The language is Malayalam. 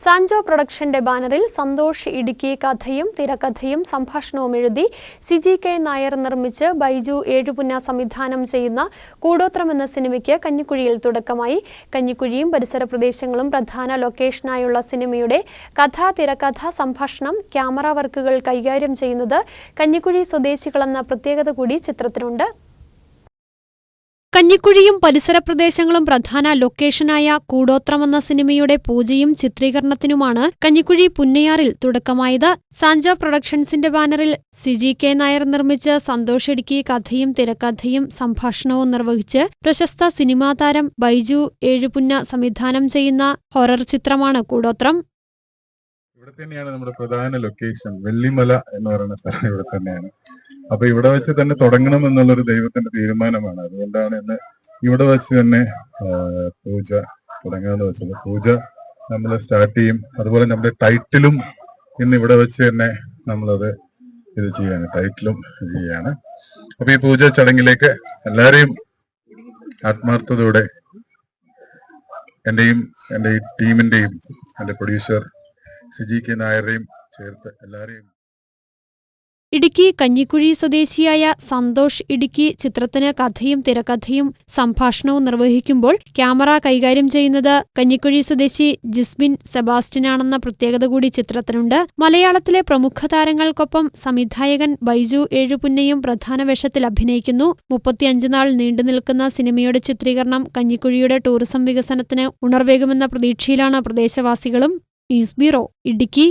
സാൻജോ പ്രൊഡക്ഷന്റെ ബാനറിൽ സന്തോഷ് ഇടുക്കി കഥയും തിരക്കഥയും സംഭാഷണവും എഴുതി സിജി കെ നായർ നിർമ്മിച്ച് ബൈജു ഏഴുപുന്ന സംവിധാനം ചെയ്യുന്ന കൂടോത്രം എന്ന സിനിമയ്ക്ക് കഞ്ഞിക്കുഴിയിൽ തുടക്കമായി. കഞ്ഞിക്കുഴിയും പരിസര പ്രദേശങ്ങളും പ്രധാന ലൊക്കേഷനായുള്ള സിനിമയുടെ കഥ തിരക്കഥ സംഭാഷണം ക്യാമറ വർക്കുകൾ കൈകാര്യം ചെയ്യുന്നത് കഞ്ഞിക്കുഴി സ്വദേശികളെന്ന പ്രത്യേകത കൂടി ചിത്രത്തിനുണ്ട്. കഞ്ഞിക്കുഴിയും പരിസര പ്രദേശങ്ങളും പ്രധാന ലൊക്കേഷനായ കൂടോത്രം എന്ന സിനിമയുടെ പൂജയും ചിത്രീകരണത്തിനുമാണ് കഞ്ഞിക്കുഴി പുന്നയാറിൽ തുടക്കമായത്. സാഞ്ച പ്രൊഡക്ഷൻസിന്റെ ബാനറിൽ സിജി കെ നായർ നിർമ്മിച്ച് സന്തോഷ് ഇടുക്കി കഥയും തിരക്കഥയും സംഭാഷണവും നിർവഹിച്ച് പ്രശസ്ത സിനിമാ താരം ബൈജു ഏഴുപുന്ന സംവിധാനം ചെയ്യുന്ന ഹൊറർ ചിത്രമാണ് കൂടോത്രം. ഇവിടെ തന്നെയാണ് നമ്മുടെ പ്രധാന ലൊക്കേഷൻ. വെള്ളിമല എന്ന് പറയുന്ന സ്ഥലം ഇവിടെ തന്നെയാണ്. അപ്പൊ ഇവിടെ വെച്ച് തന്നെ തുടങ്ങണം എന്നുള്ളൊരു ദൈവത്തിന്റെ തീരുമാനമാണ്. അതുകൊണ്ടാണ് ഇന്ന് ഇവിടെ വെച്ച് തന്നെ പൂജ തുടങ്ങാന്ന് വെച്ചത്. പൂജ നമ്മൾ സ്റ്റാർട്ട് ചെയ്യും. അതുപോലെ നമ്മുടെ ടൈറ്റിലും ഇന്ന് ഇവിടെ വെച്ച് തന്നെ നമ്മളത് ഇത് ചെയ്യാണ്. ടൈറ്റിലും ചെയ്യാണ്. അപ്പൊ ഈ പൂജ ചടങ്ങിലേക്ക് എല്ലാരെയും ആത്മാർത്ഥതയോടെ എന്റെയും എന്റെ ഈ ടീമിന്റെയും എന്റെ പ്രൊഡ്യൂസർ സിജി കെ നായരുടെയും ചേർത്ത് എല്ലാവരെയും ഇടുക്കി കഞ്ഞിക്കുഴി സ്വദേശിയായ സന്തോഷ് ഇടുക്കി ചിത്രത്തിന് കഥയും തിരക്കഥയും സംഭാഷണവും നിർവഹിക്കുമ്പോൾ ക്യാമറ കൈകാര്യം ചെയ്യുന്നത് കഞ്ഞിക്കുഴി സ്വദേശി ജിസ്മിൻ സെബാസ്റ്റിനാണെന്ന പ്രത്യേകത കൂടി ചിത്രത്തിനുണ്ട്. മലയാളത്തിലെ പ്രമുഖ താരങ്ങൾക്കൊപ്പം സംവിധായകൻ ബൈജു ഏഴുപുന്നയും പ്രധാന വേഷത്തിൽ അഭിനയിക്കുന്നു. മുപ്പത്തിയഞ്ച് നാൾ നീണ്ടുനിൽക്കുന്ന സിനിമയുടെ ചിത്രീകരണം കഞ്ഞിക്കുഴിയുടെ ടൂറിസം വികസനത്തിന് ഉണർവേകുമെന്ന പ്രതീക്ഷയിലാണ് പ്രദേശവാസികളും. News bureau Idukki.